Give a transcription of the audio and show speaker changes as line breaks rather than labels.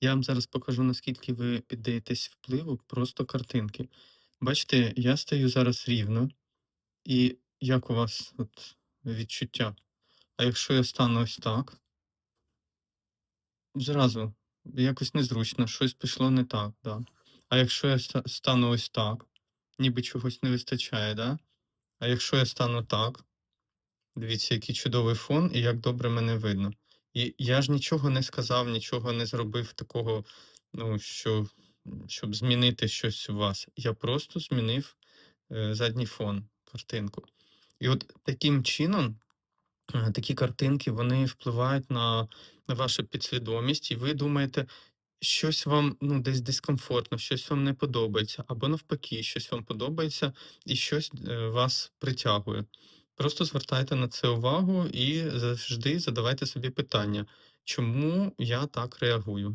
Я вам зараз покажу, наскільки ви піддаєтесь впливу просто картинки. Бачите, я стою зараз рівно, і як у вас от відчуття? А якщо я стану ось так, зразу якось незручно, щось пішло не так, да. А якщо я стану ось так, ніби чогось не вистачає, да? А якщо я стану так, дивіться, який чудовий фон і як добре мене видно. І я ж нічого не сказав, нічого не зробив такого, ну, що, щоб змінити щось у вас. Я просто змінив е, задній фон, картинку. І от таким чином е, такі картинки вони впливають на, на вашу підсвідомість, і ви думаєте, щось вам ну, десь дискомфортно, щось вам не подобається, або навпаки, щось вам подобається і щось е, вас притягує. Просто звертайте на це увагу і завжди задавайте собі питання, чому я так реагую.